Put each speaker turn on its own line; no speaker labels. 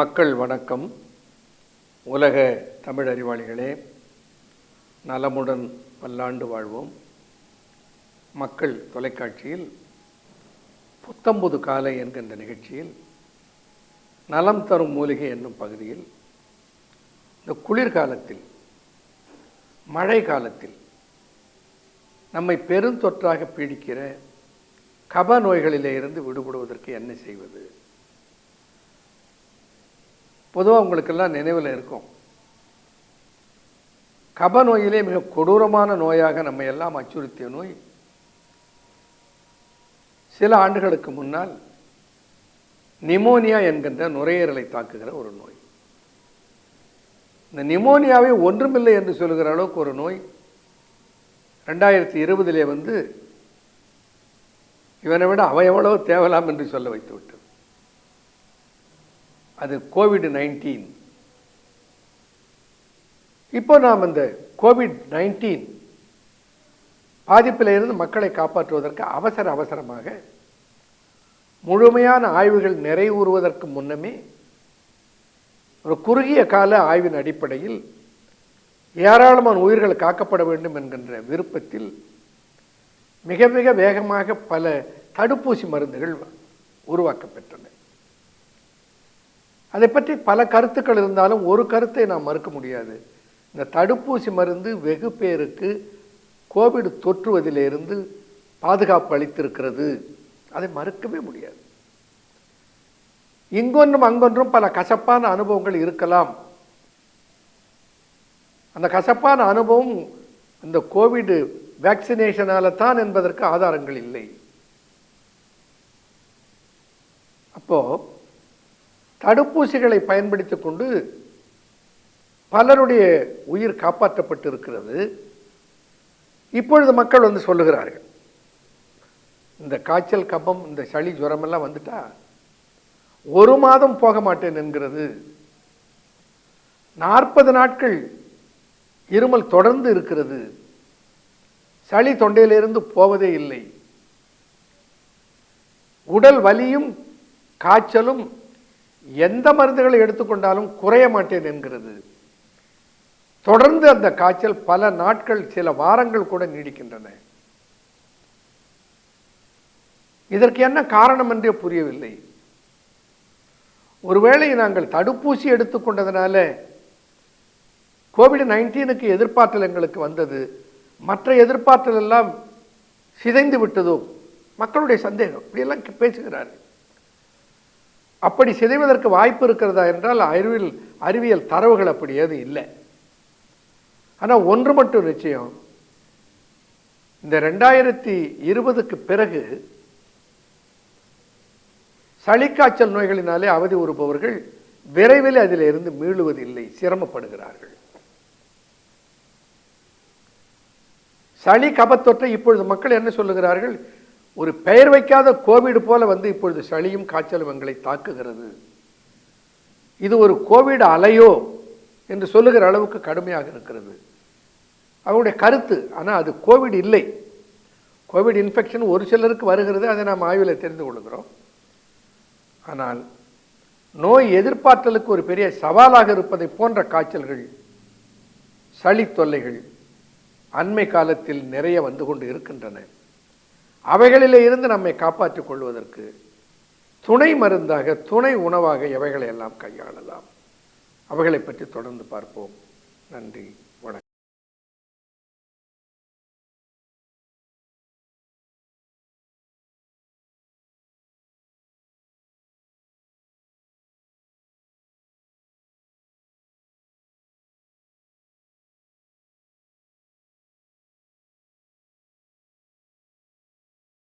மக்கள் வணக்கம். உலக தமிழ் அறிவாளிகளே நலமுடன் பல்லாண்டு வாழ்வோம். மக்கள் தொலைக்காட்சியில் புத்தம்புது காலை என்கின்ற நிகழ்ச்சியில் நலம் தரும் மூலிகை என்னும் பகுதியில் இந்த குளிர்காலத்தில் மழை காலத்தில் நம்மை பெருந்தொற்றாக பீடிக்கிற கப நோய்களிலே இருந்து விடுபடுவதற்கு என்ன செய்வது? பொதுவாக உங்களுக்கெல்லாம் நினைவில் இருக்கும். கப நோயிலே மிக கொடூரமான நோயாக நம்ம எல்லாம் அச்சுறுத்திய நோய். சில ஆண்டுகளுக்கு முன்னால் நிமோனியா என்கின்ற நுரையீரலை தாக்குகிற ஒரு நோய். இந்த நிமோனியாவை ஒன்றுமில்லை என்று சொல்லுகிற அளவுக்கு ஒரு நோய். ரெண்டாயிரத்தி இருபதிலே வந்து இவனை விட அவன் எவ்வளவு தேவலாம் என்று சொல்ல வைத்து விட்டது அது கோவிட் நைன்டீன் இப்போ நாம் இந்த கோவிட் நைன்டீன் பாதிப்பில் இருந்து மக்களை காப்பாற்றுவதற்கு அவசர அவசரமாக முழுமையான ஆய்வுகள் நிறைவுறுவதற்கு முன்னமே ஒரு குறுகிய கால ஆய்வின் அடிப்படையில் ஏராளமான உயிர்கள் காக்கப்பட வேண்டும் என்கின்ற விருப்பத்தில் மிக மிக வேகமாக பல தடுப்பூசி மருந்துகள் உருவாக்கப்பெற்றன அதை பற்றி பல கருத்துக்கள் இருந்தாலும் ஒரு கருத்தை நாம் மறுக்க முடியாது. இந்த தடுப்பூசி மருந்து வெகு பேருக்கு கோவிட் தொற்றுவதிலிருந்து பாதுகாப்பு அளித்திருக்கிறது. அதை மறுக்கவே முடியாது. இங்கொன்றும் அங்கொன்றும் பல கசப்பான அனுபவங்கள் இருக்கலாம். அந்த கசப்பான அனுபவம் இந்த கோவிட் வேக்சினேஷனால தான் என்பதற்கு ஆதாரங்கள் இல்லை. அப்போது தடுப்பூசிகளை பயன்படுத்தி கொண்டு பலருடைய உயிர் காப்பாற்றப்பட்டு இருக்கிறது இப்பொழுது மக்கள் வந்து சொல்லுகிறார்கள் இந்த காய்ச்சல் கபம் இந்த சளி ஜுரமெல்லாம் வந்துட்டா ஒரு மாதம் போக மாட்டேன் என்கிறது. நாற்பது நாட்கள் இருமல் தொடர்ந்து இருக்கிறது. சளி தொண்டையிலிருந்து போவதே இல்லை. உடல் வலியும் காய்ச்சலும் எந்த மருந்துகளை எடுத்துக்கொண்டாலும் குறைய மாட்டேன் என்கிறது. தொடர்ந்து அந்த காய்ச்சல் பல நாட்கள் சில வாரங்கள் கூட நீடிக்கின்றன. இதற்கு என்ன காரணம் என்றே புரியவில்லை. ஒருவேளை நாங்கள் தடுப்பூசி எடுத்துக்கொண்டதுனால கோவிட் நைன்டீனுக்கு எதிர்பார்த்தல் எங்களுக்கு வந்தது. மற்ற எதிர்பார்த்தல் எல்லாம் சிதைந்து விட்டதோ? மக்களுடைய சந்தேகம். இப்படியெல்லாம் பேசுகிறார்கள். அப்படி சிதைவதற்கு வாய்ப்பு இருக்கிறதா என்றால் அறிவியல் அறிவியல் தரவுகள் அப்படி ஏதும் இல்லை. ஆனால் ஒன்று மட்டும் நிச்சயம். இந்த ரெண்டாயிரத்தி இருபதுக்கு பிறகு சளிக்காய்ச்சல் நோய்களினாலே அவதி உறுப்பவர்கள் விரைவில் அதில் இருந்து மீளுவதில்லை சிரமப்படுகிறார்கள். சளி கபத்தொற்றை இப்பொழுது மக்கள் என்ன சொல்லுகிறார்கள்? ஒரு பெயர் வைக்காத கோவிட் போல வந்து இப்பொழுது சளியும் காய்ச்சலும் எங்களை தாக்குகிறது. இது ஒரு கோவிட் அலையோ என்று சொல்லுகிற அளவுக்கு கடுமையாக இருக்கிறது. அவருடைய கருத்து ஆனால் அது கோவிட் இல்லை. கோவிட் இன்ஃபெக்ஷன் ஒரு சிலருக்கு வருகிறது அதை நாம் ஆய்வில் தெரிந்து கொள்கிறோம். ஆனால் நோய் எதிர்பார்த்தலுக்கு ஒரு பெரிய சவாலாக இருப்பதை போன்ற காய்ச்சல்கள் சளி தொல்லைகள் அண்மை காலத்தில் நிறைய வந்து கொண்டு இருக்கின்றன. அவைகளிலே இருந்து நம்மை காப்பாற்றிக் கொள்வதற்கு துணை மருந்தாக துணை உணவாக எவைகளை எல்லாம் கையாளலாம். அவைகளை பற்றி தொடர்ந்து பார்ப்போம். நன்றி.